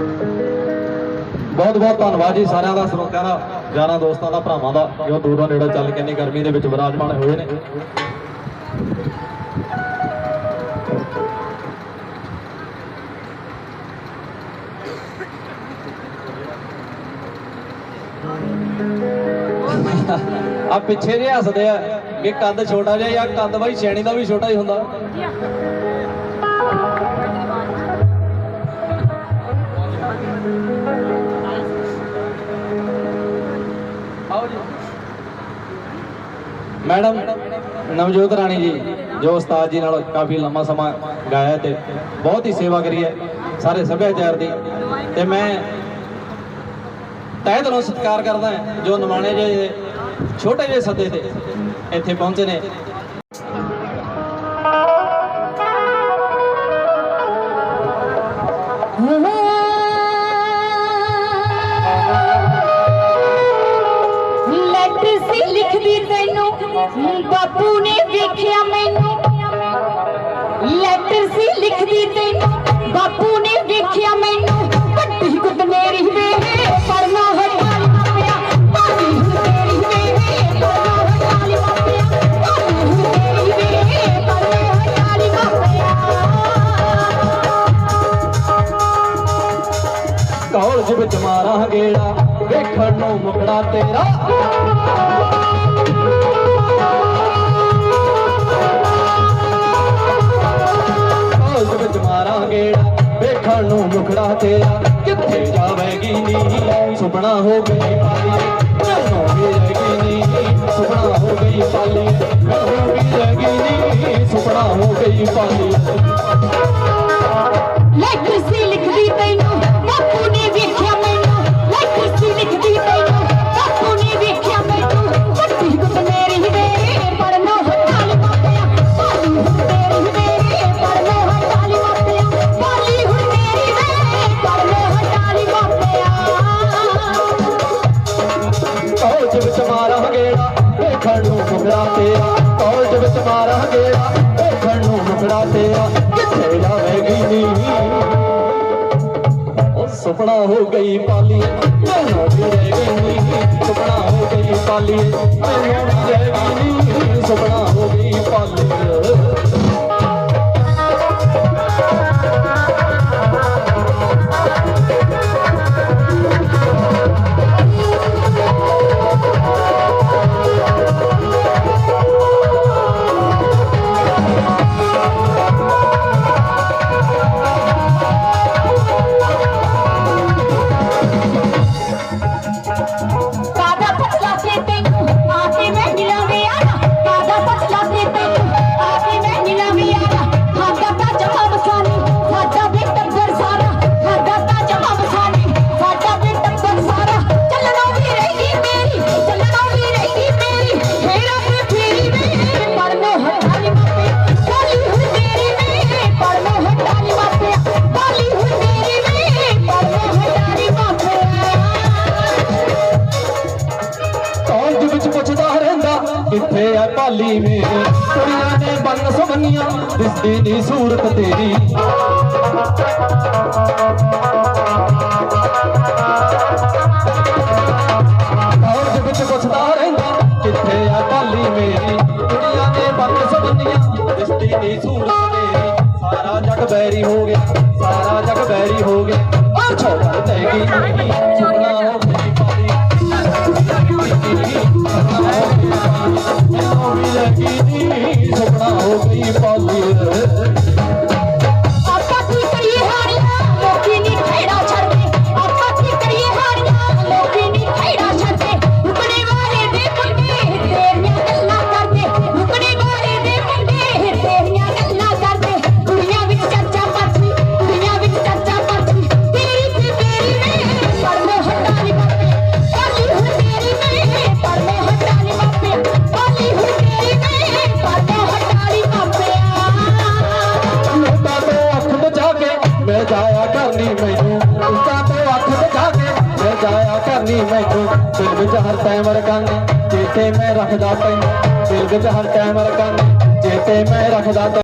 ਬਹੁਤ ਬਹੁਤ ਧੰਨਵਾਦ ਜੀ ਸਾਰਿਆਂ ਦਾ, ਸਰੋਤਿਆਂ ਦਾ, ਯਾਰਾਂ ਦੋਸਤਾਂ ਦਾ, ਭਰਾਵਾਂ ਦਾ, ਜੋ ਦੂਰੋਂ ਨੇੜੇ ਚੱਲ ਕੇ ਇੰਨੀ ਗਰਮੀ ਦੇ ਵਿੱਚ ਵਿਰਾਜਮਾਨ ਹੋਏ ਨੇ। ਆ ਪਿੱਛੇ ਜੇ ਹੱਸਦੇ ਆ ਕਿ ਕੱਦ ਛੋਟਾ ਜਿਹਾ ਜਾਂ ਕੱਦ ਬਾਈ ਛੇਣੀ ਦਾ ਵੀ ਛੋਟਾ ਹੀ ਹੁੰਦਾ। ਮੈਡਮ, ਨਵਜੋਤ ਰਾਣੀ ਜੀ, ਜੋ ਉਸਤਾਦ ਜੀ ਨਾਲ ਕਾਫੀ ਲੰਮਾ ਸਮਾਂ ਗਾਇਆ ਤੇ ਬਹੁਤ ਹੀ ਸੇਵਾ ਕਰੀ ਹੈ ਸਾਰੇ ਸੱਭਿਆਚਾਰ ਦੀ। ਤੇ ਮੈਂ ਤਹਿ ਦਿਲੋਂ ਸਤਿਕਾਰ ਕਰਦਾ ਹਾਂ, ਜੋ ਨਿਮਾਣੇ ਜੇ ਛੋਟੇ ਜਿਹੇ ਸੱਦੇ ਤੇ ਇੱਥੇ ਪਹੁੰਚੇ ਨੇ। ਲੈਟਰ ਸੀ ਲਿਖਦੀ ਤੈਨੂੰ ਬਾਪੂ ਨੇ ਵੇਖਿਆ ਮੈਨੂੰ। ਲੈਟਰ ਸੀ ਲਿਖਦੀ ਤੈਨੂੰ ਬਾਪੂ ਨੇ ਵੇਖਣ ਨੂੰ ਮੁਕੜਾ ਤੇਰਾ। ਕਾਲਜ ਵਿੱਚ ਮਾਰਾਂ ਗੇੜਾ ਵੇਖਣ ਨੂੰ ਮੁਕੜਾ ਤੇਰਾ। ਕਿੱਥੇ ਜਾਵੇਗੀ ਨੀ, ਸੁਪਨਾ ਹੋ ਗਈ ਪਾਲੀ। ਮੈਨੂੰ ਗਈ ਨੀ, ਸੁਪਨਾ ਹੋ ਗਈ ਪਾਲੀ। ਮੈਨੂੰ ਗਈ ਨੀ, ਸੁਪਨਾ ਹੋ ਗਈ ਪਾਲੀ। ਵਿੱਚ ਮਾਰਾਂ ਵੇਖਣ ਨੂੰ ਮੁਕੜਾ ਤੇਰਾ। ਕਾਲਜ ਵਿੱਚ ਮਾਰਾਂਗੇ ਗੇੜਾ, ਵੇਖਣ ਨੂੰ ਮੁਕੜਾ ਤੇਰਾ। ਕਿੱਥੇ ਜਾਵੇਗੀ ਨੀ? ਉਹ ਸੁਪਨਾ ਹੋ ਗਈ ਪਾਲੀ ਮੈਨੂੰ ਵੀ ਰਹਿ ਗਈ ਸੁਪਨਾ ਹੋ ਗਈ ਪਾਲੀ ਮੈਨੂੰ ਵੀ ਰਹਿ ਗਈ ਕਿੱਥੇ ਐ ਪਾਲੀ ਵੇ ਕੁੜੀਆਂ ਨੇ ਬੰਨ ਸੁਮਨੀਆਂ ਦਿਸਦੀ ਨੀ ਸੂਰਤ ਤੇਰੀ ਕਾਲਜ ਵਿੱਚ ਪੁੱਛਦਾ ਰਹਿੰਦਾ ਕਿੱਥੇ ਐ ਪਾਲੀ ਮੇਰੀ ਕੁੜੀਆਂ ਨੇ ਬੰਨ ਸੁਮਨੀਆਂ ਦਿਸਦੀ ਨੀ ਸੂਰਤ ਤੇਰੀ ਸਾਰਾ ਜੱਗ ਬੈਰੀ ਹੋ ਗਿਆ ਸਾਰਾ ਜੱਗ ਬੈਰੀ ਹੋ ਗਿਆ ਉਹ ਛੋੜ ਲੈ ਗਈ ਸੁਪਨਾ ਹੋ ਗਈ ਪਾਲੀ ਕੇ ਮੈਂ ਕਰਨੀ ਮੈਨੂੰ ਦਿਲ ਵਿੱਚ ਹਰ ਟਾਈਮ ਰਕਾਨੇ ਚੇਤੇ ਮੈਂ ਰੱਖਦਾ ਤੈਨੂੰ ਦਿਲ ਵਿੱਚ ਹਰ ਟਾਈਮ ਰਕਾਨੇ ਚੇਤੇ ਮੈਂ ਰੱਖਦਾ ਤੈਨੂੰ